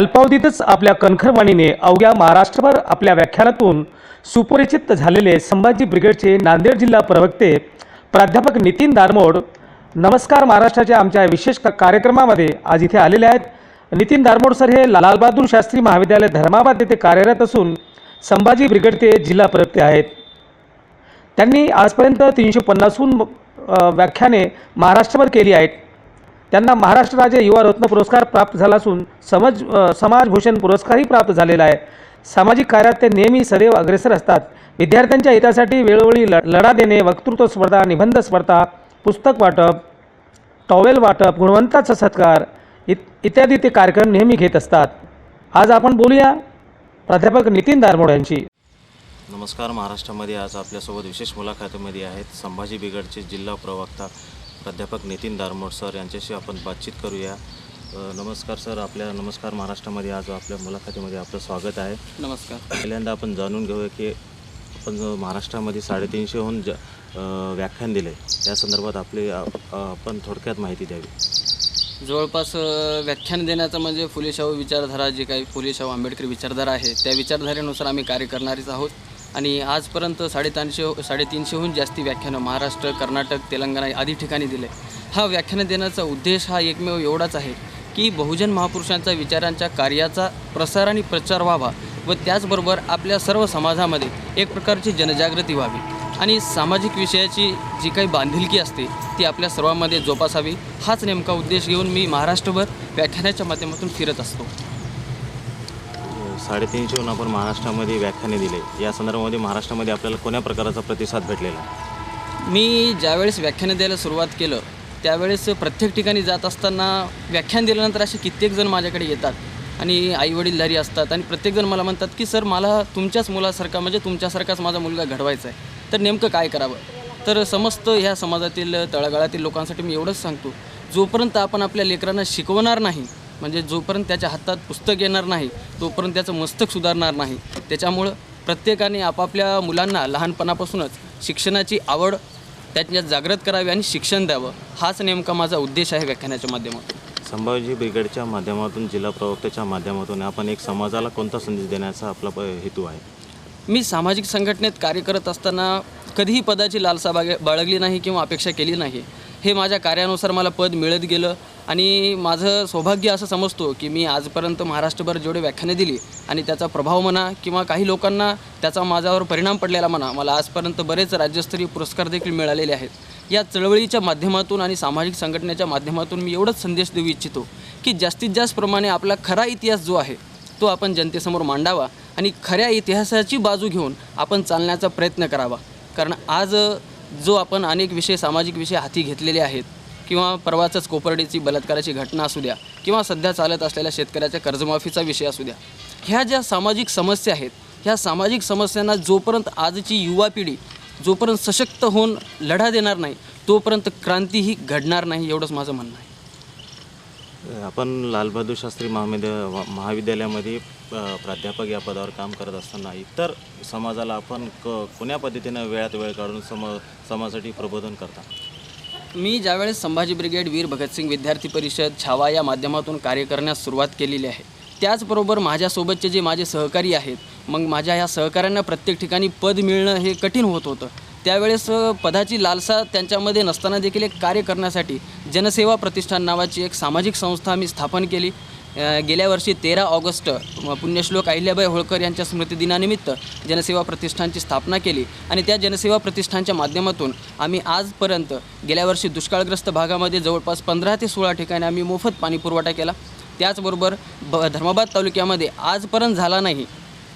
अल्पावधीतच आपल्या कणखरवाणीने अवघ्या महाराष्ट्रभर आपल्या व्याख्यानातून सुपरिचित झालेले संभाजी ब्रिगेडचे नांदेड जिल्हा प्रवक्ते प्राध्यापक नितीन दारमोड नमस्कार महाराष्ट्राच्या आमच्या विशेष कार्यक्रमामध्ये. आज इथे आलेले आहेत नितीन दारमोड सर हे लालबहादूर शास्त्री महाविद्यालय धर्माबाद येथे कार्यरत असून संभाजी ब्रिगेडचे जिल्हा प्रवक्ते आहेत. त्यांनी आजपर्यंत तीनशे पन्नासहून व्याख्याने महाराष्ट्रभर केली आहेत. त्यांना महाराष्ट्र राज्य युवा रत्न पुरस्कार प्राप्त झाला असून समज समाजभूषण पुरस्कारही प्राप्त झालेला आहे. सामाजिक कार्यात ते नेहमी सदैव अग्रेसर असतात. विद्यार्थ्यांच्या हितासाठी वेळोवेळी ल लढा देणे वक्तृत्व स्पर्धा निबंध स्पर्धा पुस्तक वाटप टॉवेल वाटप गुणवंताचा सत्कार इत इत्यादी ते कार्यक्रम नेहमी घेत असतात. आज आपण बोलूया प्राध्यापक नितीन दारमोड यांची नमस्कार महाराष्ट्रामध्ये आज आपल्यासोबत विशेष मुलाखतीमध्ये आहेत संभाजी बिगडचे जिल्हा प्रवक्ता प्राध्यापक नितीन दारमोड सर यांच्याशी आपण बातचीत करूया. नमस्कार सर आपल्या नमस्कार महाराष्ट्रामध्ये आज आपल्या मुलाखतीमध्ये आपलं स्वागत आहे. नमस्कार. पहिल्यांदा आपण जाणून घेऊया की आपण जो महाराष्ट्रामध्ये साडेतीनशेहून ज व्याख्यान दिले त्या संदर्भात आपली आपण थोडक्यात माहिती द्यावी. जवळपास व्याख्यान देण्याचं म्हणजे फुले शाहू विचारधारा जी काही फुले शाहू आंबेडकर विचारधारा आहे त्या विचारधारेनुसार आम्ही कार्य करणारेच आहोत. आणि आजपर्यंत साडेतीनशे साडेतीनशेहून जास्ती व्याख्यानं महाराष्ट्र कर्नाटक तेलंगणा आदी ठिकाणी दिले. हा व्याख्यानं देण्याचा उद्देश हा एकमेव एवढाच आहे की बहुजन महापुरुषांच्या विचारांच्या कार्याचा प्रसार आणि प्रचार व्हावा व त्याचबरोबर आपल्या सर्व समाजामध्ये एक प्रकारची जनजागृती व्हावी. आणि सामाजिक विषयाची जी काही बांधिलकी असते ती आपल्या सर्वांमध्ये जोपासावी. हाच नेमका उद्देश घेऊन मी महाराष्ट्रभर व्याख्यानाच्या माध्यमातून फिरत असतो. साडेतीनशेहून आपण महाराष्ट्रामध्ये व्याख्याने दिले. या संदर्भामध्ये महाराष्ट्रामध्ये आपल्याला कोण्या प्रकारचा प्रतिसाद भेटलेला? मी ज्यावेळेस व्याख्याने द्यायला सुरुवात केलं त्यावेळेस प्रत्येक ठिकाणी जात असताना व्याख्यान दिल्यानंतर असे कित्येक जण माझ्याकडे येतात आणि आईवडीलधारी असतात आणि प्रत्येकजण मला म्हणतात की सर मला तुमच्याच मुलासारखा म्हणजे तुमच्यासारखाच माझा मुलगा घडवायचा आहे. तर नेमकं काय करावं? तर समस्त ह्या समाजातील तळागाळातील लोकांसाठी मी एवढंच सांगतो. जोपर्यंत आपण आपल्या लेकरांना शिकवणार नाही म्हणजे जोपर्यंत त्याच्या हातात पुस्तक येणार नाही तोपर्यंत त्याचं मस्तक सुधारणार नाही. त्याच्यामुळं प्रत्येकाने आपापल्या मुलांना लहानपणापासूनच शिक्षणाची आवड त्याच्यात जागृत करावी आणि शिक्षण द्यावं. हाच नेमका माझा उद्देश आहे व्याख्यानाच्या माध्यमातून. संभाजी ब्रिगेडच्या माध्यमातून जिल्हा प्रवक्त्याच्या माध्यमातून आपण एक समाजाला कोणता संदेश देण्याचा आपला प- हेतू आहे? मी सामाजिक संघटनेत कार्य करत असताना कधीही पदाची लालसा बागे बाळगली नाही किंवा अपेक्षा केली नाही. हे माझ्या कार्यानुसार मला पद मिळत गेलं. आणि माझं सौभाग्य असं समजतो की मी आजपर्यंत महाराष्ट्रभर जेवढे व्याख्याने दिली आणि त्याचा प्रभाव म्हणा किंवा काही लोकांना त्याचा माझ्यावर परिणाम पडलेला म्हणा मला आजपर्यंत बरेच राज्यस्तरीय पुरस्कार देखील मिळालेले आहेत. या चळवळीच्या माध्यमातून आणि सामाजिक संघटनेच्या माध्यमातून मी एवढंच संदेश देऊ इच्छितो की जास्तीत जास्त प्रमाणे आपला खरा इतिहास जो आहे तो आपण जनतेसमोर मांडावा आणि खऱ्या इतिहासाची बाजू घेऊन आपण चालण्याचा प्रयत्न करावा. कारण आज जो आपण अनेक विषय सामाजिक विषय हाती घेतलेले आहेत किंवा परवाचंच कोपर्डीची बलात्काराची घटना असू द्या किंवा सध्या चालत असलेल्या शेतकऱ्याच्या कर्जमाफीचा विषय असू द्या ह्या ज्या सामाजिक समस्या आहेत ह्या सामाजिक समस्यांना जोपर्यंत आजची युवा पिढी जोपर्यंत सशक्त होऊन लढा देणार नाही तोपर्यंत क्रांती ही घडणार नाही एवढंच माझं म्हणणं आहे. आपण लालबहादूर शास्त्री महाविद्या महाविद्यालयामध्ये प्राध्यापक या पदावर काम करत असताना इतर समाजाला आपण क कोण्या पद्धतीनं वेळात वेळ काढून सम समाजासाठी प्रबोधन करता? मी ज्यावेळेस संभाजी ब्रिगेड वीर भगतसिंग विद्यार्थी परिषद छावा या माध्यमातून कार्य करण्यास सुरुवात केलेली आहे त्याचबरोबर माझ्यासोबतचे जे माझे सहकारी आहेत मग माझ्या ह्या सहकाऱ्यांना प्रत्येक ठिकाणी पद मिळणं हे कठीण होत होतं. त्यावेळेस पदाची लालसा त्यांच्यामध्ये नसताना देखील एक कार्य करण्यासाठी जनसेवा प्रतिष्ठान नावाची एक सामाजिक संस्था आम्ही स्थापन केली. गेल्या वर्षी तेरा ऑगस्ट पुण्यश्लोक अहिल्याबाई होळकर यांच्या स्मृतिदिनानिमित्त जनसेवा प्रतिष्ठानची स्थापना केली. आणि त्या जनसेवा प्रतिष्ठानच्या माध्यमातून आम्ही आजपर्यंत गेल्या वर्षी दुष्काळग्रस्त भागामध्ये जवळपास पंधरा ते सोळा ठिकाणी आम्ही मोफत पाणी पुरवठा केला. त्याचबरोबर ब धर्माबाद तालुक्यामध्ये आजपर्यंत झाला नाही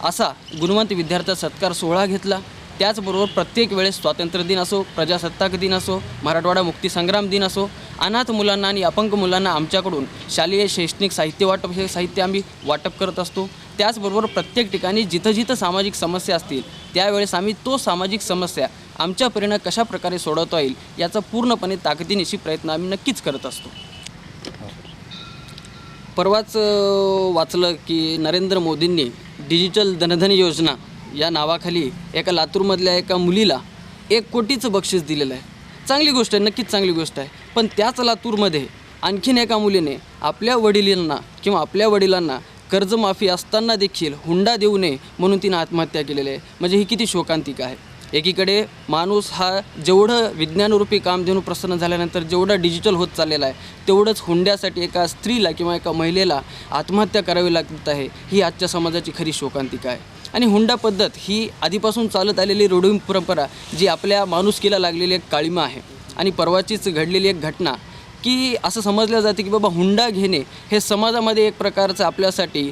असा गुणवंत विद्यार्थ्या सत्कार सोहळा घेतला. त्याचबरोबर प्रत्येक वेळेस स्वातंत्र्य दिन असो प्रजासत्ताक दिन असो मराठवाडा मुक्तीसंग्राम दिन असो अनाथ मुलांना आणि अपंग मुलांना आमच्याकडून शालेय शैक्षणिक साहित्य वाटप हे साहित्य आम्ही वाटप करत असतो. त्याचबरोबर प्रत्येक ठिकाणी जिथं जिथं सामाजिक समस्या असतील त्यावेळेस आम्ही तो सामाजिक समस्या आमच्या परीनं कशा प्रकारे सोडवता येईल याचा पूर्णपणे ताकदीनिशी प्रयत्न आम्ही नक्कीच करत असतो. परवाच वाचलं की नरेंद्र मोदींनी डिजिटल धनधन योजना या नावाखाली एका लातूरमधल्या एका मुलीला एक कोटीचं बक्षीस दिलेलं आहे. चांगली गोष्ट आहे नक्कीच चांगली गोष्ट आहे. पण त्याच लातूरमध्ये आणखीन एका मुलीने आपल्या वडिलांना किंवा आपल्या वडिलांना कर्जमाफी असताना देखील हुंडा देऊ नये म्हणून तिनं आत्महत्या केलेली आहे. म्हणजे ही किती शोकांतिका आहे. एकीकडे माणूस हा जेवढं विज्ञानरूपी कामधेनू प्रसन्न झाल्यानंतर जेवढा डिजिटल होत चाललेला आहे तेवढंच हुंड्यासाठी एका स्त्रीला किंवा एका महिलेला आत्महत्या करावी लागत आहे ही आजच्या समाजाची खरी शोकांतिका आहे. आणि हुंडा पद्धत ही आधीपासून चालत आलेली रूढी परंपरा जी आपल्या माणुसकीला लागलेली एक काळीमा आहे. आणि परवाचीच घडलेली एक घटना की असं समजलं जातं की बाबा हुंडा घेणे हे समाजामध्ये एक प्रकारचं आपल्यासाठी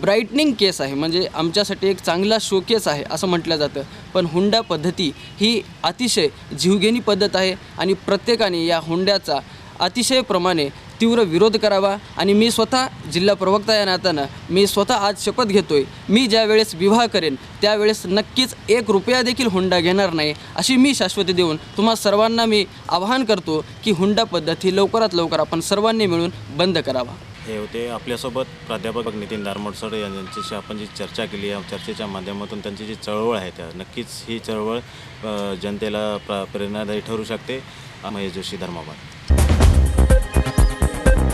ब्राईटनिंग केस आहे. म्हणजे आमच्यासाठी एक चांगला शोकेस आहे असं म्हटलं जातं. पण हुंडा पद्धती ही अतिशय जीवघेणी पद्धत आहे आणि प्रत्येकाने या हुंड्याचा अतिशय प्रमाणे तीव्र विरोध करावा आणि मी स्वतः जिल्हा प्रवक्ता या नात्यानं मी स्वतः आज शपथ घेतोय. मी ज्यावेळेस विवाह करेन त्यावेळेस नक्कीच एक रुपया देखील हुंडा घेणार नाही अशी मी शाश्वती देऊन तुम्हा सर्वांना मी आवाहन करतो की हुंडा पद्धत ही लवकरात लवकर आपण सर्वांनी मिळून बंद करावा. हे होते आपल्यासोबत प्राध्यापक नितीन दारमोड सर यांच्याशी आपण जी चर्चा केली या चर्चेच्या माध्यमातून त्यांची जी चळवळ आहे त्या नक्कीच ही चळवळ जनतेला प्र प्रेरणादायी ठरू शकते. महेश जोशी धर्माबाद.